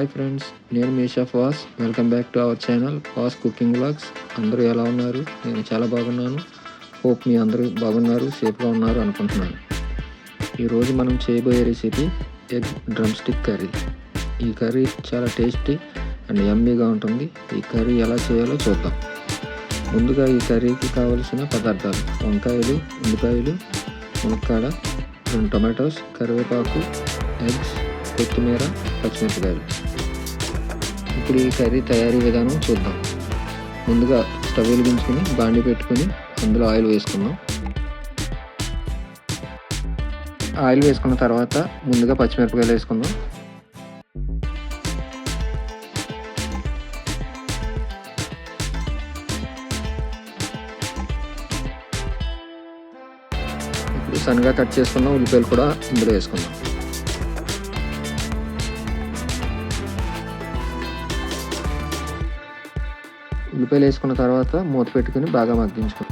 Hi friends నేను మీ chef Vas welcome back to our channel Vas cooking vlogs అందరూ ఎలా ఉన్నారు? నేను చాలా బాగున్నాను. హోప్ మీ అందరూ బాగున్నారు సేఫ్గా ఉన్నారు అనుకుంటున్నాను. ఈరోజు మనం చేయబోయే recipe egg drumstick curry ఈ కర్రీ చాలా టేస్టీ అండ్ యమ్మీగా ఉంటుంది. ఈ కర్రీ ఎలా చేయాలో చూద్దాం. ముందుగా ఈ కర్రీకి కావలసిన పదార్థాలు వంకాయలు ఉల్లిపాయలు మునక్కాడ రెండు టొమాటోస్ కరివేపాకు ఎగ్స్ కొత్తిమీర పచ్చిమిరపకాయలు. ఇప్పుడు ఈ కర్రీ తయారీ విధానం చూద్దాం. ముందుగా స్టవ్ వెలిగించుకొని బాండి పెట్టుకుని అందులో ఆయిల్ వేసుకుందాం. ఆయిల్ వేసుకున్న తర్వాత ముందుగా పచ్చిమిరపకాయలు వేసుకుందాం. ఇప్పుడు సన్నగా కట్ చేసుకున్న ఉల్లిపాయలు కూడా ఇందులో వేసుకుందాం. ఉల్లిపాయలు వేసుకున్న తర్వాత మూత పెట్టుకుని బాగా మగ్గించుకుందాం.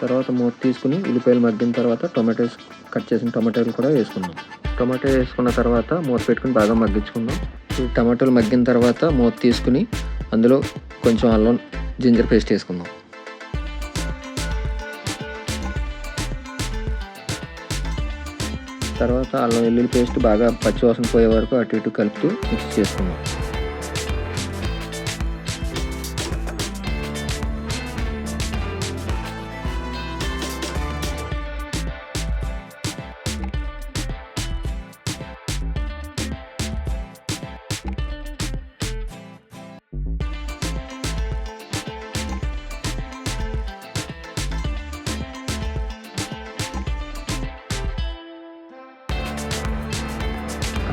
తర్వాత మూత తీసుకుని ఉల్లిపాయలు మగ్గిన తర్వాత టొమాటోస్ కట్ చేసిన టొమాటోలు కూడా వేసుకుందాం. టొమాటో వేసుకున్న తర్వాత మూత పెట్టుకుని బాగా మగ్గించుకుందాం. టమాటోలు మగ్గిన తర్వాత మూత తీసుకుని అందులో కొంచెం అల్లం జింజర్ పేస్ట్ వేసుకుందాం. తర్వాత అల్లం వెల్లుల్లి పేస్ట్ బాగా పచ్చివాసన పోయే వరకు అటు ఇటు కలుపుతూ మిక్స్ చేసుకుందాం.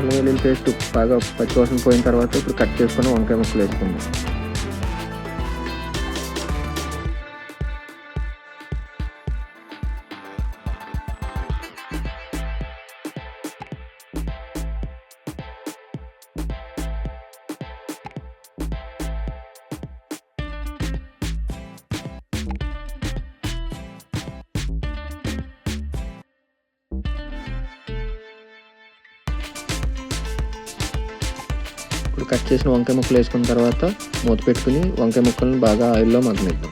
అల్లం వెల్లుల్లి పేస్ట్ బాగా పచ్చివాసన పోయిన తర్వాత ఇప్పుడు కట్ చేసుకుని వంకాయ ముక్కలు వేసుకుందాం. కట్ చేసిన వంకాయ ముక్కలు వేసుకున్న తర్వాత మూత పెట్టుకుని వంకాయ ముక్కలను బాగా ఆయిల్లో మగ్గనిద్దాం.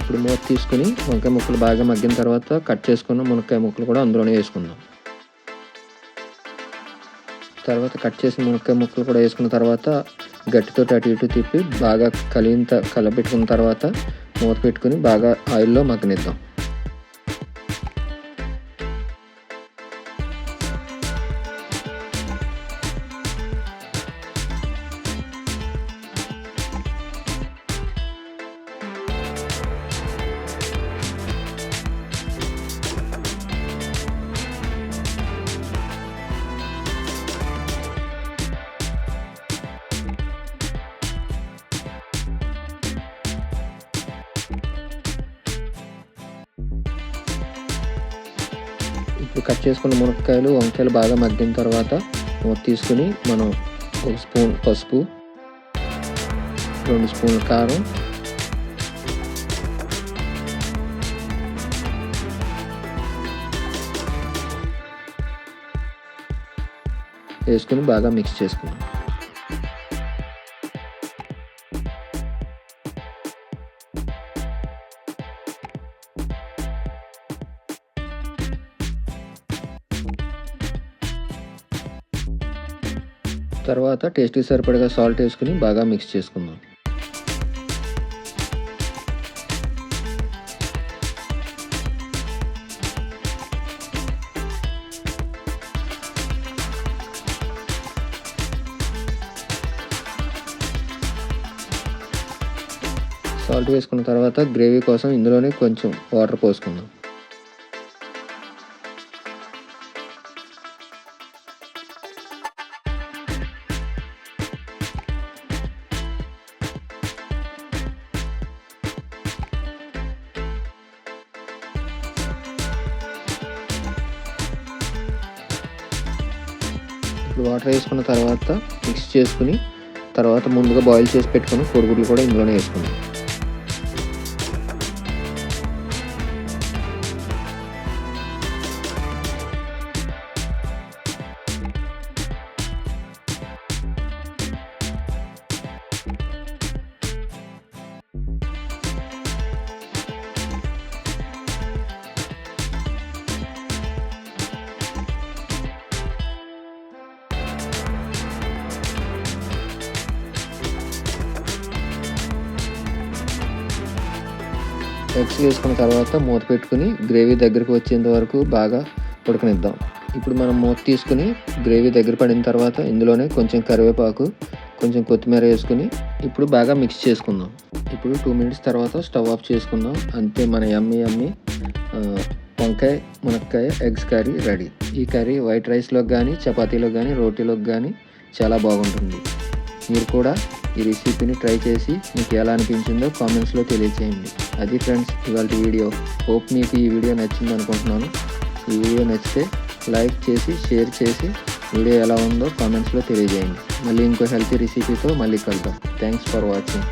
ఇప్పుడు మూత తీసుకుని వంకాయ ముక్కలు బాగా మగ్గిన తర్వాత కట్ చేసుకున్న మునక్కాయ ముక్కలు కూడా అందులోనే వేసుకుందాం. తర్వాత కట్ చేసిన మునక్కాయ ముక్కలు కూడా వేసుకున్న తర్వాత గట్టితో అటు ఇటు తిప్పి బాగా కలిగిన కలపెట్టుకున్న తర్వాత మూత పెట్టుకుని బాగా ఆయిల్లో మగ్గనిద్దాం. ఇప్పుడు కట్ చేసుకున్న మునక్కాయలు వంకాయలు బాగా మగ్గిన తర్వాత తీసుకుని మనం ఒక స్పూన్ పసుపు రెండు స్పూన్ల కారం వేసుకుని బాగా మిక్స్ చేసుకున్నాం తర్వాత టేస్ట్ సరిపడగా సాల్ట్ వేసుకుని బాగా మిక్స్ చేసుకుందాం. సాల్ట్ వేసుకున్న తర్వాత గ్రేవీ కోసం ఇందులోనే కొంచెం వాటర్ పోసుకుందాం. ఇప్పుడు వాటర్ వేసుకున్న తర్వాత మిక్స్ చేసుకుని తర్వాత ముందుగా బాయిల్ చేసి పెట్టుకుని కోడిగుడ్లు కూడా ఇందులోనే వేసుకుందాం. ఎగ్స్ వేసుకున్న తర్వాత మూత పెట్టుకుని గ్రేవీ దగ్గరకు వచ్చేంత వరకు బాగా ఉడకనిద్దాం. ఇప్పుడు మనం మూత తీసుకుని గ్రేవీ దగ్గర పడిన తర్వాత ఇందులోనే కొంచెం కరివేపాకు కొంచెం కొత్తిమీర వేసుకుని ఇప్పుడు బాగా మిక్స్ చేసుకుందాం. ఇప్పుడు టూ మినిట్స్ తర్వాత స్టవ్ ఆఫ్ చేసుకుందాం. అంతే మన యమ్మీ యమ్మి వంకాయ మునక్కాయ ఎగ్స్ కర్రీ రెడీ. ఈ కర్రీ వైట్ రైస్లోకి కానీ చపాతీలోకి కానీ రోటీలోకి కానీ చాలా బాగుంటుంది. మీరు కూడా ఈ రెసిపీని ట్రై చేసి మీకు ఎలా అనిపించిందో కామెంట్స్లో తెలియచేయండి. అది ఫ్రెండ్స్ ఇవాళ వీడియో. హోప్ మీకు ఈ వీడియో నచ్చింది అనుకుంటున్నాను. ఈ వీడియో నచ్చితే లైక్ చేసి షేర్ చేసి వీడియో ఎలా ఉందో కామెంట్స్లో తెలియజేయండి. మళ్ళీ ఇంకో హెల్తీ రెసిపీతో మళ్ళీ కలుద్దాం. Thanks for watching